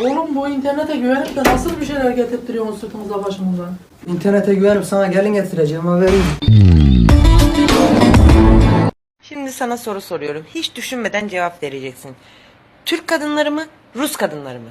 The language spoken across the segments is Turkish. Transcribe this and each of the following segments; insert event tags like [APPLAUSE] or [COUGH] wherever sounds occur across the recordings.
Oğlum bu internete güvenip de nasıl bir şeyler getirtiyorsun sırtımıza başımıza? İnternete güvenip sana gelin getireceğim haberin. Şimdi sana soru soruyorum. Hiç düşünmeden cevap vereceksin. Türk kadınları mı, Rus kadınları mı?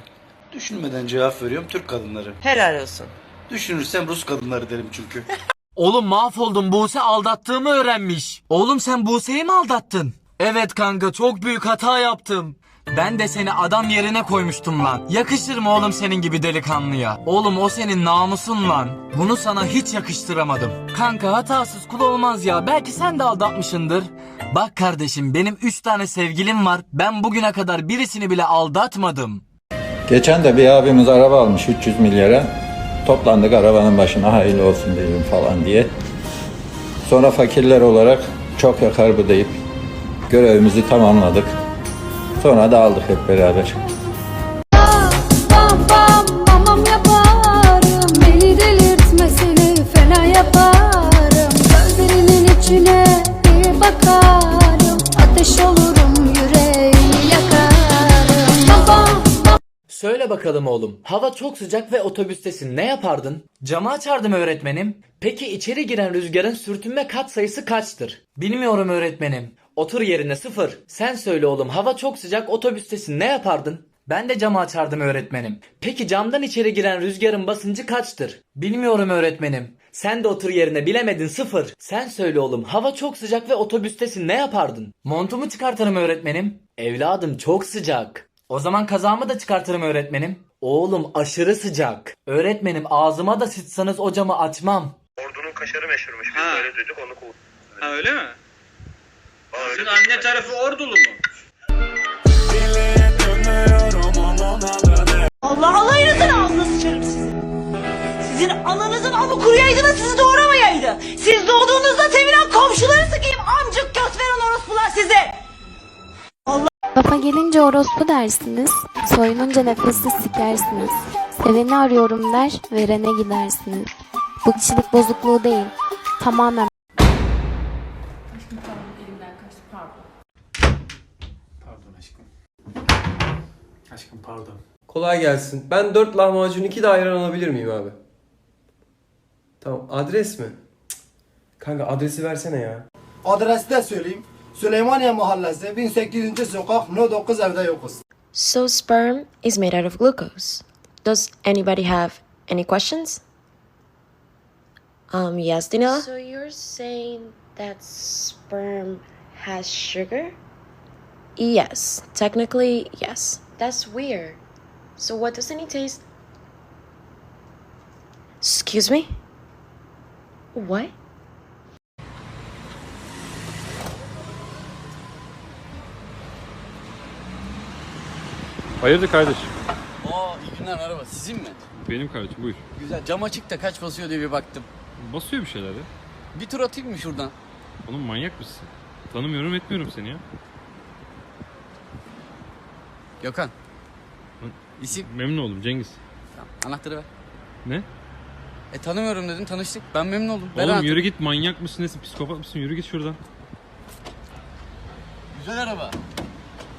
Düşünmeden cevap veriyorum Türk kadınları. Helal olsun. Düşünürsem Rus kadınları derim çünkü. [LAUGHS] Oğlum mahvoldum Buse aldattığımı öğrenmiş. Oğlum sen Buse'yi mi aldattın? Evet kanka çok büyük hata yaptım. Ben de seni adam yerine koymuştum lan. Yakışır mı oğlum senin gibi delikanlıya? Oğlum o senin namusun lan. Bunu sana hiç yakıştıramadım. Kanka hatasız kul olmaz ya. Belki sen de aldatmışındır. Bak kardeşim benim 3 tane sevgilim var. Ben bugüne kadar birisini bile aldatmadım. Geçen de bir abimiz araba almış 300 milyara. Toplandık arabanın başına hayırlı olsun diyelim falan diye. Sonra fakirler olarak çok yakar bu deyip görevimizi tamamladık. Sonra dağıldık hep beraber. Bam bam bam yaparım Beni delirtmesini fena yaparım Gözlerinin içine bir bakarım Ateş olurum yüreğini yakarım Bam bam Söyle bakalım oğlum. Hava çok sıcak ve otobüstesin. Ne yapardın? Camı açardım öğretmenim. Peki içeri giren rüzgarın sürtünme kat sayısı kaçtır? Bilmiyorum öğretmenim. Otur yerine sıfır. Sen söyle oğlum. Hava çok sıcak otobüstesin. Ne yapardın? Ben de camı açardım öğretmenim. Peki camdan içeri giren rüzgarın basıncı kaçtır? Bilmiyorum öğretmenim. Sen de otur yerine bilemedin sıfır. Sen söyle oğlum hava çok sıcak ve otobüstesin ne yapardın? Montumu çıkartırım öğretmenim. Evladım çok sıcak. O zaman kazağımı da çıkartırım öğretmenim. Oğlum aşırı sıcak. Öğretmenim ağzıma da sıçsanız o camı açmam. Ordunun kaşarı meşhurmuş. Biz Ha. böyle duyduk onu kovduk. Ha öyle mi? Sizin anne tarafı ordulu mu? Allah alayınızın ağzına sıçarım sizin. Sizin ananızın amı kuruyaydı da sizi doğuramayaydı. Siz doğduğunuzda sevilen komşuları sıkayım amcık göt veren orospular size. Lafa gelince orospu dersiniz Soyununca nefessiz sikersiniz Seveni arıyorum der Verene gidersiniz Bu kişilik bozukluğu değil Tamamen Pardon aşkım. Aşkım pardon. Kolay gelsin. Ben 4 lahmacun 2 de ayran alabilir miyim abi? Tamam adres mi? Cık. Kanka adresi versene ya. Adresi de söyleyeyim. Süleymaniye Mahallesi 18. sokak No 9 evde yokuz. So sperm is made out of glucose. Does anybody have any questions? Um, yes, Daniela? So you're saying that sperm has sugar? Yes, technically, yes. That's weird. So what does any taste? Excuse me? What? Hayırdır kardeşim? Aa iyi günler araba sizin mi? Benim kardeşim buyur. Güzel cam açık da kaç basıyor diye bir baktım. Basıyor bir şeyler ya. Bir tur atayım mı şuradan? Oğlum manyak mısın? Tanımıyorum etmiyorum seni ya. Gökhan. İsim? Memnun oldum Cengiz. Anahtarı ver. Ne? E tanımıyorum dedin tanıştık. Ben memnun oldum. Ver Oğlum anahtarı. yürü git manyak mısın nesin psikopat mısın yürü git şuradan. Güzel araba.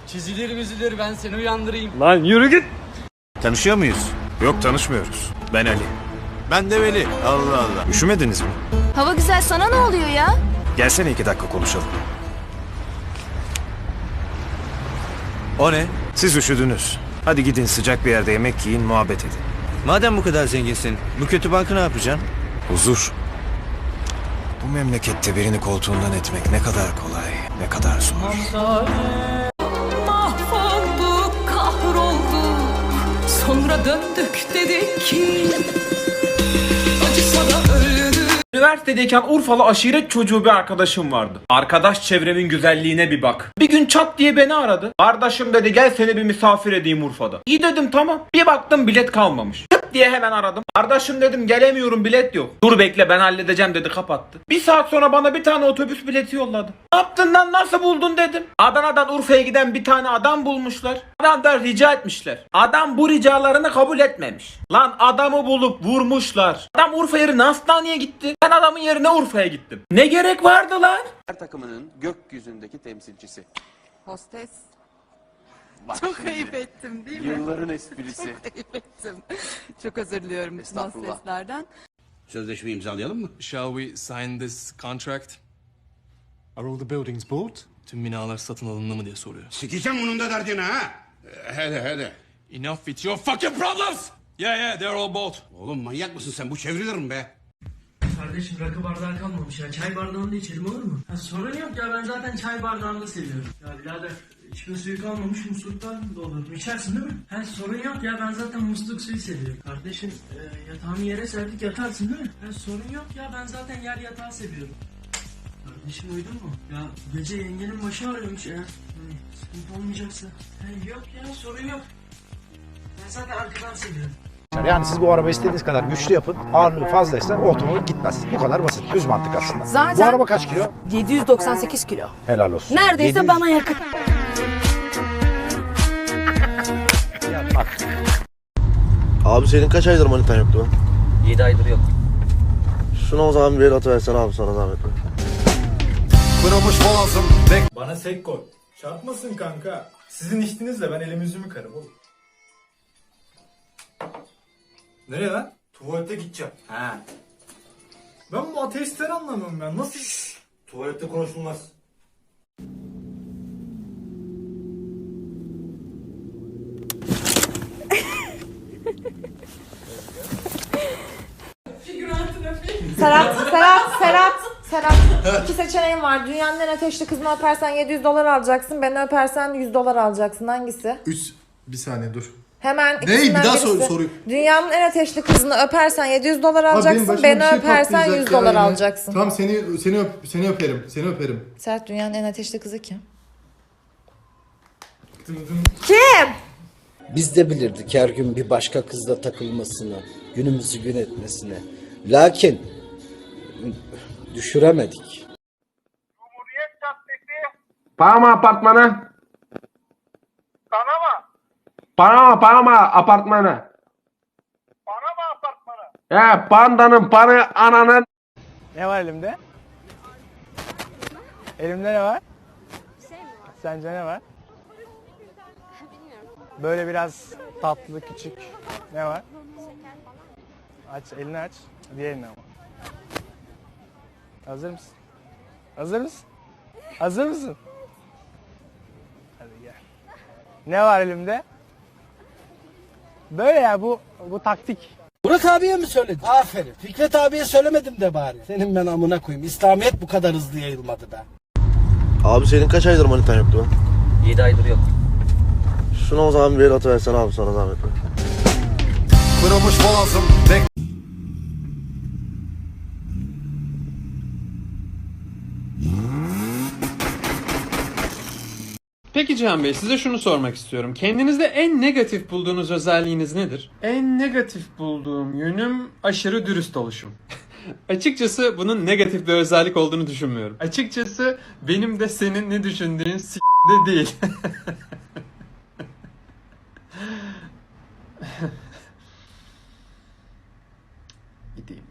Çizilir mizilir ben seni uyandırayım. Lan yürü git. Tanışıyor muyuz? Yok tanışmıyoruz. Ben Ali. Ben de Veli. Allah Allah. Üşümediniz mi? Hava güzel sana ne oluyor ya? Gelsene iki dakika konuşalım. O ne? Siz üşüdünüz. Hadi gidin sıcak bir yerde yemek yiyin muhabbet edin. Madem bu kadar zenginsin, bu kötü bankı ne yapacaksın? Huzur. Bu memlekette birini koltuğundan etmek ne kadar kolay, ne kadar zor. Mahvolduk kahrolduk sonra döndük dedik ki. Üniversitedeyken Urfalı aşiret çocuğu bir arkadaşım vardı. Arkadaş çevremin güzelliğine bir bak. Bir gün çat diye beni aradı. Kardeşim dedi gel seni bir misafir edeyim Urfa'da. İyi dedim tamam. Bir baktım bilet kalmamış. Diye hemen aradım. Kardeşim dedim gelemiyorum bilet yok. Dur bekle ben halledeceğim dedi kapattı. Bir saat sonra bana bir tane otobüs bileti yolladı. Ne yaptın lan nasıl buldun dedim. Adana'dan Urfa'ya giden bir tane adam bulmuşlar. Adamdan rica etmişler. Adam bu ricalarını kabul etmemiş. Lan adamı bulup vurmuşlar. Adam Urfa yerine hastaneye gitti. Ben adamın yerine Urfa'ya gittim. Ne gerek vardı lan? takımının gökyüzündeki temsilcisi. Hostes. Çok ayıp ettim değil mi? Yılların esprisi. Çok ayıp ettim. Çok özür diliyorum bütün o Estağfurullah. seslerden. Sözleşme imzalayalım mı? Shall we sign this contract? Are all the buildings bought? Tüm binalar satın alındı mı diye soruyor. Sikeceğim bunun da derdine ha. Hadi hadi. Enough with your fucking problems! Yeah yeah they're all bought. Oğlum manyak mısın sen? Bu çevrilir mi be? Kardeşim rakı bardağı kalmamış ya. Çay bardağında içelim olur mu? Ha, sorun yok ya ben zaten çay bardağında seviyorum. Ya birader içme suyu kalmamış musluktan doldurdum. İçersin değil mi? Ha, sorun yok ya ben zaten musluk suyu seviyorum. Kardeşim e, yatağını yere serdik yatarsın değil mi? Ha, sorun yok ya ben zaten yer yatağı seviyorum. Kardeşim uyudun mu? Ya gece yengenin başı ağrıyormuş eğer hani, sıkıntı olmayacaksa. Ha, yok ya sorun yok. Ben zaten arkadan seviyorum. Yani siz bu araba istediğiniz kadar güçlü yapın. Ağırlığı fazlaysa otomobil gitmez. Bu kadar basit. Düz mantık aslında. Zaten- Bu araba kaç kilo? 798 kilo. Helal olsun. Neredeyse 700 bana yakın. Abi senin kaç aydır manitan yoktu lan? 7 aydır yok. Şuna o zaman bir el atıversen abi sana zahmet. Kırılmış boğazım. Bana sek koy. Çarpmasın kanka. Sizin içtinizle ben elimi yüzümü yıkarım oğlum. Nereye lan? Tuvalete gideceğim. Ha. Ben bu ateistleri anlamıyorum ben. Nasıl? Tuvalette konuşulmaz. Serhat, Serhat, Serhat, Serhat. İki seçeneğin var. Dünyanın en ateşli kızını öpersen 700 dolar alacaksın. Beni öpersen 100 dolar alacaksın. Hangisi? Üç. Bir saniye dur. Hemen ikisinden Bir daha sor- birisi. soruyu. Dünyanın en ateşli kızını öpersen 700 dolar benim alacaksın. başıma Beni bir şey öpersen patlayacak 100 ya dolar yine. alacaksın. Tamam seni seni öp, seni öperim. Seni öperim. Serhat dünyanın en ateşli kızı kim? Kim? Biz de bilirdik her gün bir başka kızla takılmasını, günümüzü gün etmesini. Lakin düşüremedik. Panama apartmanı. Panama. Panama Panama apartmanı. Panama apartmanı. He pandanın panı ananın. Ne var elimde? Elimde ne var? Sence ne var? Böyle biraz tatlı küçük. Ne var? Aç elini aç. Diğerini ama. Hazır mısın? Hazır mısın? Hazır mısın? Hadi gel. Ne var elimde? Böyle ya bu bu taktik. Burak abiye mi söyledin? Aferin. Fikret abiye söylemedim de bari. Senin ben amına koyayım. İslamiyet bu kadar hızlı yayılmadı be. Abi senin kaç aydır manitan yoktu lan? 7 aydır yok. Şuna o zaman bir atıversen abi sana zahmet. Kırılmış boğazım. Peki Cihan Bey size şunu sormak istiyorum. Kendinizde en negatif bulduğunuz özelliğiniz nedir? En negatif bulduğum yönüm aşırı dürüst oluşum. [LAUGHS] Açıkçası bunun negatif bir özellik olduğunu düşünmüyorum. Açıkçası benim de senin ne düşündüğün s**de değil. [LAUGHS] [LAUGHS] Gideyim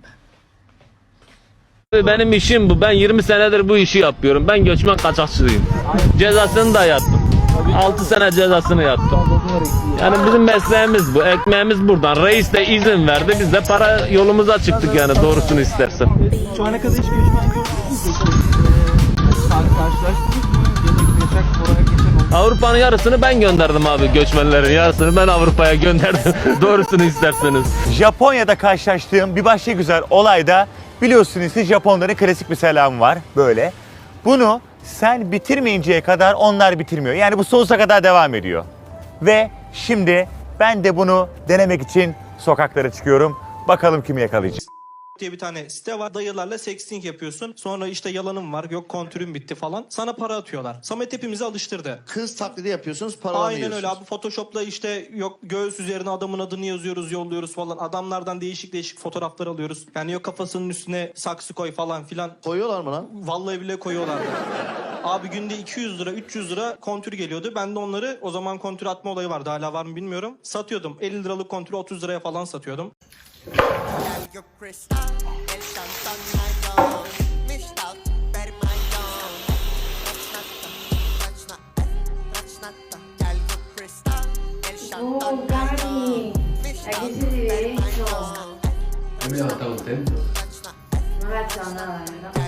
ben. Benim işim bu. Ben 20 senedir bu işi yapıyorum. Ben göçmen kaçakçıyım. Cezasını da yattım. 6 sene cezasını yattım. Yani bizim mesleğimiz bu. Ekmeğimiz buradan. Reis de izin verdi. Biz de para yolumuza çıktık yani doğrusunu istersen. Şu ana kadar hiç göçmen Avrupa'nın yarısını ben gönderdim abi göçmenlerin yarısını ben Avrupa'ya gönderdim. [LAUGHS] doğrusunu isterseniz. Japonya'da karşılaştığım bir başka güzel olayda biliyorsunuz ki Japonların klasik bir selamı var böyle. Bunu sen bitirmeyinceye kadar onlar bitirmiyor. Yani bu sonsuza kadar devam ediyor. Ve şimdi ben de bunu denemek için sokaklara çıkıyorum. Bakalım kimi yakalayacağım. Diye bir tane site var. Dayılarla sexting yapıyorsun. Sonra işte yalanım var. Yok kontürüm bitti falan. Sana para atıyorlar. Samet hepimizi alıştırdı. Kız taklidi yapıyorsunuz, para Aynen öyle abi. Photoshop'la işte yok göğüs üzerine adamın adını yazıyoruz, yolluyoruz falan. Adamlardan değişik değişik fotoğraflar alıyoruz. Yani yok kafasının üstüne saksı koy falan filan. Koyuyorlar mı lan? Vallahi bile koyuyorlardı. [LAUGHS] Abi günde 200 lira 300 lira kontür geliyordu. Ben de onları o zaman kontür atma olayı vardı. Hala var mı bilmiyorum. Satıyordum. 50 liralık kontürü 30 liraya falan satıyordum yo cristal, el Samsung Nylon, Mishtal, Bermayon, Raçnatta, Raçna, Raçnatta, gel yo cristal, el Samsung Nylon, Mishtal, Bermayon. Raçnatta, Raçnatta, gel yo cristal, el Samsung Nylon, Mishtal, Bermayon. No me ha gustado tanto. No me ha gustado.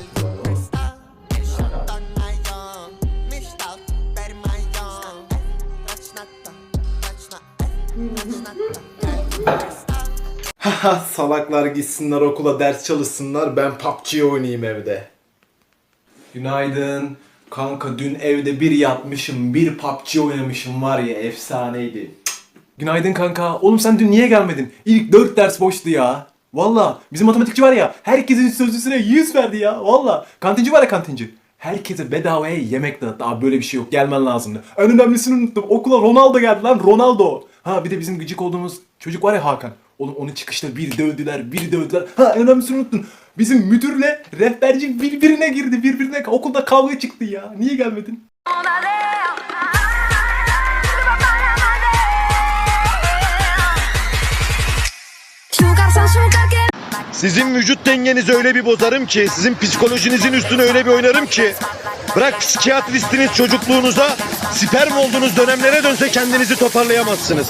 Salaklar gitsinler okula ders çalışsınlar ben PUBG oynayayım evde. Günaydın. Kanka dün evde bir yatmışım bir PUBG oynamışım var ya efsaneydi. Günaydın kanka. Oğlum sen dün niye gelmedin? İlk 4 ders boştu ya. Valla bizim matematikçi var ya herkesin sözlüsüne 100 verdi ya. Valla kantinci var ya kantinci. Herkese bedavaya yemek dağıttı. Abi böyle bir şey yok gelmen lazımdı. En önemlisini unuttum. Okula Ronaldo geldi lan Ronaldo. Ha bir de bizim gıcık olduğumuz çocuk var ya Hakan. Oğlum onu çıkışta bir dövdüler, bir dövdüler. Ha en önemlisini unuttun. Bizim müdürle rehberci birbirine girdi, birbirine. Okulda kavga çıktı ya. Niye gelmedin? Sizin vücut dengenizi öyle bir bozarım ki, sizin psikolojinizin üstüne öyle bir oynarım ki. Bırak psikiyatristiniz çocukluğunuza, sperm olduğunuz dönemlere dönse kendinizi toparlayamazsınız.